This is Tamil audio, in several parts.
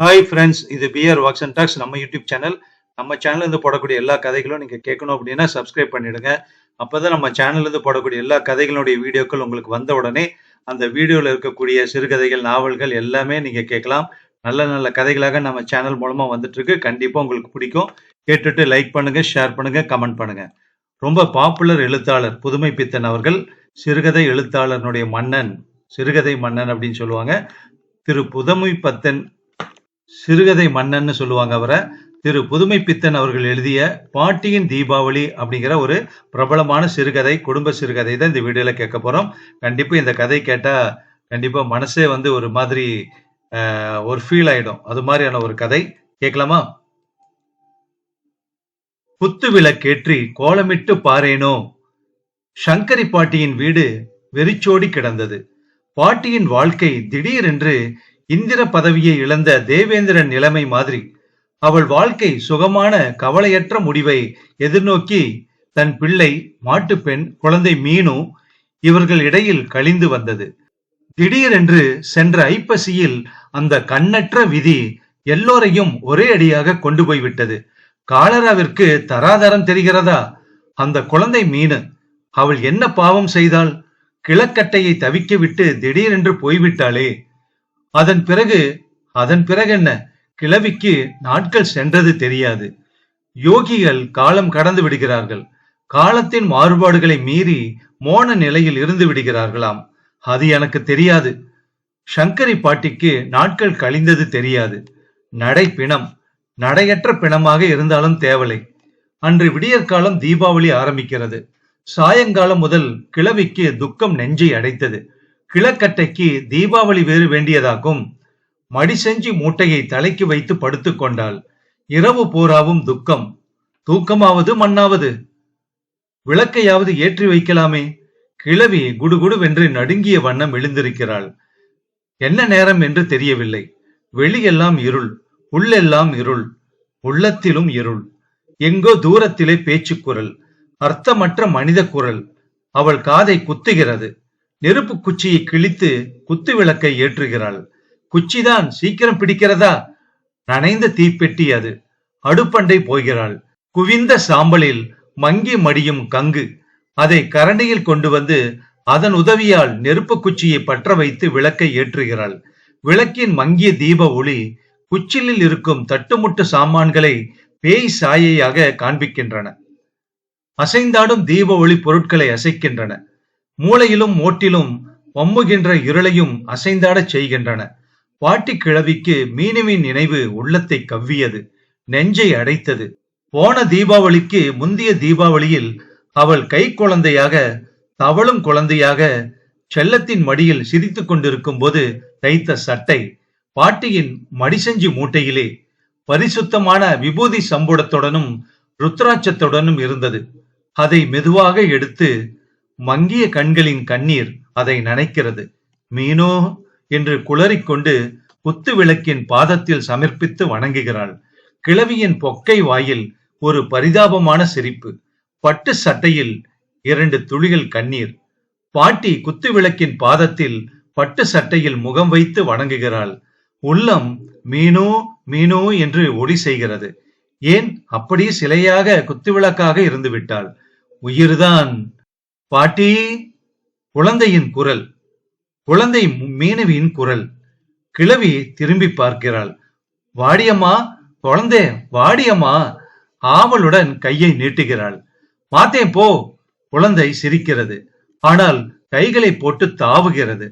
ஹாய் ஃப்ரெண்ட்ஸ் இது பிஆர் வாக்ஸ் அண்ட் டாக்ஸ் நம்ம யூடியூப் சேனல் நம்ம சேனல்லேருந்து போடக்கூடிய எல்லா கதைகளும் நீங்க கேட்கணும் அப்படின்னா சப்ஸ்கிரைப் பண்ணிடுங்க. அப்பதான் நம்ம சேனல்லேருந்து போடக்கூடிய எல்லா கதைகளுடைய வீடியோக்கள் உங்களுக்கு வந்த உடனே அந்த வீடியோல இருக்கக்கூடிய சிறுகதைகள் நாவல்கள் எல்லாமே நீங்க கேட்கலாம். நல்ல நல்ல கதைகளாக நம்ம சேனல் மூலமா வந்துட்டு இருக்கு கண்டிப்பா உங்களுக்கு பிடிக்கும். கேட்டுட்டு லைக் பண்ணுங்க ஷேர் பண்ணுங்க கமெண்ட் பண்ணுங்க. ரொம்ப பாப்புலர் எழுத்தாளர் புதுமை பித்தன் அவர்கள் சிறுகதை எழுத்தாளர்னுடைய மன்னன் சிறுகதை மன்னன் அப்படின்னு சொல்லுவாங்க. திரு புதுமை பத்தன் சிறுகதை மன்னன்னு சொல்லுவாங்க அவரை. திரு புதுமை பித்தன் அவர்கள் எழுதிய பாட்டியின் தீபாவளி அப்படிங்கிற ஒரு பிரபலமான சிறுகதை குடும்ப சிறுகதை தான் இந்த வீடியோல கேட்க போறோம். கண்டிப்பா இந்த கதை கேட்டா கண்டிப்பா மனசே வந்து ஒரு மாதிரி ஒரு ஃபீல் ஆயிடும். அது மாதிரியான ஒரு கதை. கேட்கலாமா? குத்து விளக்கேற்றி கோலமிட்டு பாரேனோ. சங்கரி பாட்டியின் வீடு வெறிச்சோடி கிடந்தது. பாட்டியின் வாழ்க்கை திடீரென்று இந்திர பதவியை இழந்த தேவேந்திரன் நிலைமை மாதிரி. அவள் வாழ்க்கை சுகமான கவலையற்ற முடிவை எதிர்நோக்கி தன் பிள்ளை மாட்டுப்பெண் குழந்தை மீனு இவர்கள் இடையில் கழிந்து வந்தது. திடீரென்று சென்ற ஐப்பசியில் அந்த கண்ணற்ற விதி எல்லோரையும் ஒரே அடியாக கொண்டு போய் விட்டது. காலராவிற்கு தராதரம் தெரிகிறதா? அந்த குழந்தை மீனு அவள் என்ன பாவம் செய்தாள்? கிழக்கட்டையை தவிக்க விட்டு திடீரென்று போய்விட்டாளே. அதன் பிறகு அதன் பிறகு என்ன கிழவிக்கு நாட்கள் சென்றது தெரியாது. யோகிகள் காலம் கடந்து விடுகிறார்கள். காலத்தின் மாறுபாடுகளை மீறி மோன நிலையில் இருந்து விடுகிறார்களாம். அது எனக்கு தெரியாது. சங்கரி பாட்டிக்கு நாட்கள் கழிந்தது தெரியாது. நடை பிணம் நடையற்ற பிணமாக இருந்தாலும் தேவலை. அன்று விடியற்காலம் தீபாவளி ஆரம்பிக்கிறது. சாயங்காலம் முதல் கிழவிக்கு துக்கம் நெஞ்சை அடைத்தது. கிழக்கட்டைக்கு தீபாவளி வேறு வேண்டியதாகும். மடி செஞ்சு மூட்டையை தலைக்கு வைத்து படுத்து கொண்டாள். இரவு பூராவும் துக்கம். தூக்கமாவது மண்ணாவது. விளக்கையாவது ஏற்றி வைக்கலாமே. கிழவி குடுகுடுவென்று நடுங்கிய வண்ணம் எழுந்திருக்கிறாள். என்ன நேரம் என்று தெரியவில்லை. வெளியெல்லாம் இருள். உள்ளெல்லாம் இருள். உள்ளத்திலும் இருள். எங்கோ தூரத்திலே பேச்சுக்குரல் அர்த்தமற்ற மனித குரல். அவள் காதை குத்துகிறது. நெருப்பு குச்சியை கிழித்து குத்து விளக்கை ஏற்றுகிறாள். குச்சிதான் சீக்கிரம் பிடிக்கிறதா? நனைந்த தீப்பெட்டி அது. அடுப்பண்டை போகிறாள். குவிந்த சாம்பலில் மங்கி மடியும் கங்கு. அதை கரண்டியில் கொண்டு வந்து அதன் உதவியால் நெருப்பு குச்சியை பற்ற வைத்து விளக்கை ஏற்றுகிறாள். விளக்கின் மங்கிய தீப ஒளி குச்சிலில் இருக்கும் தட்டுமுட்டு சாமான்களை பேய் சாயையாக காண்பிக்கின்றன. அசைந்தாடும் தீப ஒளி பொருட்களை அசைக்கின்றன. மூளையிலும் ஓட்டிலும் வம்புகின்ற இருளையும் அசைந்தாடச் செய்கின்றன. பாட்டி கிழவிக்கு மீனுவின் நினைவு உள்ளத்தை கவ்வியது. நெஞ்சை அடைத்தது. போன தீபாவளிக்கு முந்திய தீபாவளியில் அவள் கை குழந்தையாக தவளும் குழந்தையாக செல்லத்தின் மடியில் சிரித்துக் கொண்டிருக்கும் போது தைத்த சட்டை பாட்டியின் மடிசெஞ்சி மூட்டையிலே பரிசுத்தமான விபூதி சம்புடத்துடனும் ருத்ராட்சத்துடனும் இருந்தது. அதை மெதுவாக எடுத்து மங்கிய கண்களின் கண்ணீர் அதை நனைக்கிறது. மீனோ என்று குளறிக்கொண்டு குத்து விளக்கின் பாதத்தில் சமர்ப்பித்து வணங்குகிறாள். கிழவியின் பொக்கை வாயில் ஒரு பரிதாபமான சிரிப்பு. பட்டு சட்டையில் இரண்டு துளிகள் கண்ணீர். பாட்டி குத்து விளக்கின் பாதத்தில் பட்டு சட்டையில் முகம் வைத்து வணங்குகிறாள். உள்ளம் மீனோ மீனோ என்று ஒளி செய்கிறது. ஏன் அப்படியே சிலையாக குத்துவிளக்காக இருந்து விட்டாள் உயிர்தான். பாட்டி குழந்தையின் குரல் குழந்தை மீனவியின் குரல் கிழவி திரும்பி பார்க்கிறாள். வாடியம்மா குழந்தை வாடியம்மா ஆவலுடன் கையை நீட்டுகிறாள். பார்த்தேன் போ குழந்தை சிரிக்கிறது. ஆனால் கைகளை போட்டு தாவுகிறது.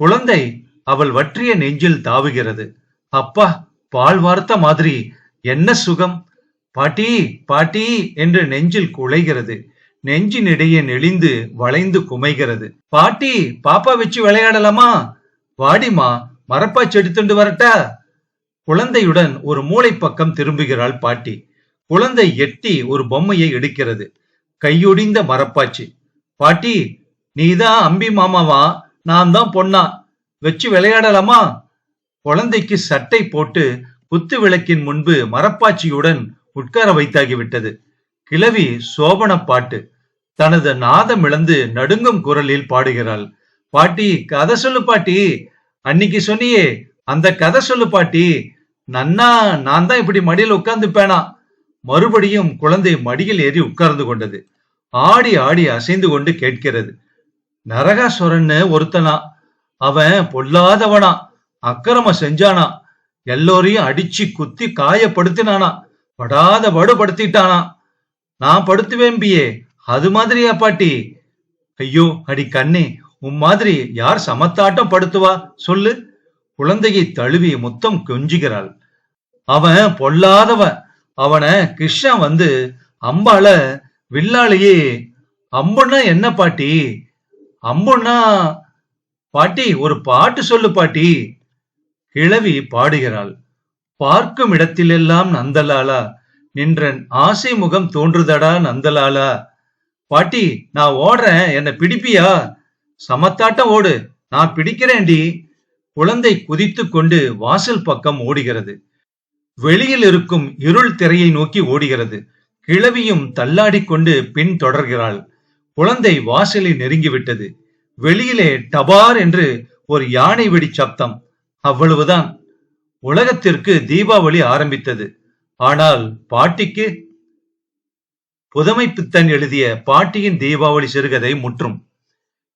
குழந்தை அவள் வற்றிய நெஞ்சில் தாவுகிறது. அப்பா பால் வார்த்த மாதிரி என்ன சுகம்? பாட்டி பாட்டி என்று நெஞ்சில் குலைகிறது நெஞ்சினிடையே நெளிந்து வளைந்து குமைகிறது. பாட்டி பாப்பா வச்சு விளையாடலாமா? வாடிமா மரப்பாச்சி எடுத்துட்டு வரட்டா? குழந்தையுடன் ஒரு மூளை பக்கம் திரும்புகிறாள் பாட்டி. குழந்தை எட்டி ஒரு பொம்மையை எடுக்கிறது. கையொடிந்த மரப்பாச்சி. பாட்டி நீதான் அம்பி மாமாவா? நான் தான் பொண்ணா. வச்சு விளையாடலாமா? குழந்தைக்கு சட்டை போட்டு குத்து விளக்கின் முன்பு மரப்பாச்சியுடன் உட்கார வைத்தாகிவிட்டது. கிழவி சோபன பாட்டு. தனது நாதம் இழந்து நடுங்கும் குரலில் பாடுகிறாள். பாட்டி கதை சொல்லு பாட்டி. அன்னைக்கு சொன்னியே அந்த கதை சொல்லு பாட்டி. நன்னா நான் தான் இப்படி மடியில் உட்கார்ந்துப்பேனா? மறுபடியும் குழந்தை மடியில் ஏறி உட்கார்ந்து கொண்டது. ஆடி ஆடி அசைந்து கொண்டு கேட்கிறது. நரகாசுரன்னு ஒருத்தனா? அவன் பொல்லாதவனா? அக்கிரம செஞ்சானா? எல்லோரையும் அடிச்சு குத்தி காயப்படுத்தினானா? படாத படுபடுத்திட்டானா? நான் படுத்துவேம்பியே அது மாதிரியா பாட்டி? ஐயோ அடி கண்ணே உன் மாதிரி யார் சமத்தாட்டம் படுத்துவா? சொல்லு. குழந்தையை தழுவி முத்தம் கொஞ்சுகிறாள். அவன் பொல்லாதவன் அவனை கிருஷ்ணன் வந்து அம்பால வில்லாலேயே அம்புன்னா என்ன பாட்டி? அம்புன்னா பாட்டி ஒரு பாட்டு சொல்லு பாட்டி. கிழவி பாடுகிறாள். பார்க்கும் இடத்திலெல்லாம் நந்தலாலா. நின்றன் ஆசை முகம் தோன்றுதடா நந்தலாலா. பாட்டி நான் ஓடுறேன். என்னை பிடிப்பியா? சமத்தாட்டம் ஓடு. நான் பிடிக்கிறேன்டி. குழந்தை குதித்து கொண்டு வாசல் பக்கம் ஓடுகிறது. வெளியில் இருக்கும் இருள் திரையை நோக்கி ஓடுகிறது. கிழவியும் தள்ளாடிக் கொண்டு பின் தொடர்கிறாள். குழந்தை வாசலை நெருங்கிவிட்டது. வெளியிலே டபார் என்று ஒரு யானை வெடி சப்தம். அவ்வளவுதான். உலகத்திற்கு தீபாவளி ஆரம்பித்தது. ஆனால் பாட்டிக்கு புதமை பித்தன் எழுதிய பாட்டியின் தீபாவளி சிறுகதை முற்றும்.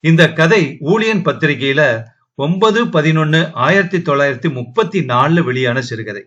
இந்த கதை ஊழியன் பத்திரிகையில ஒன்பது பதினொன்னு ஆயிரத்தி தொள்ளாயிரத்தி முப்பத்தி நாலுல வெளியான சிறுகதை.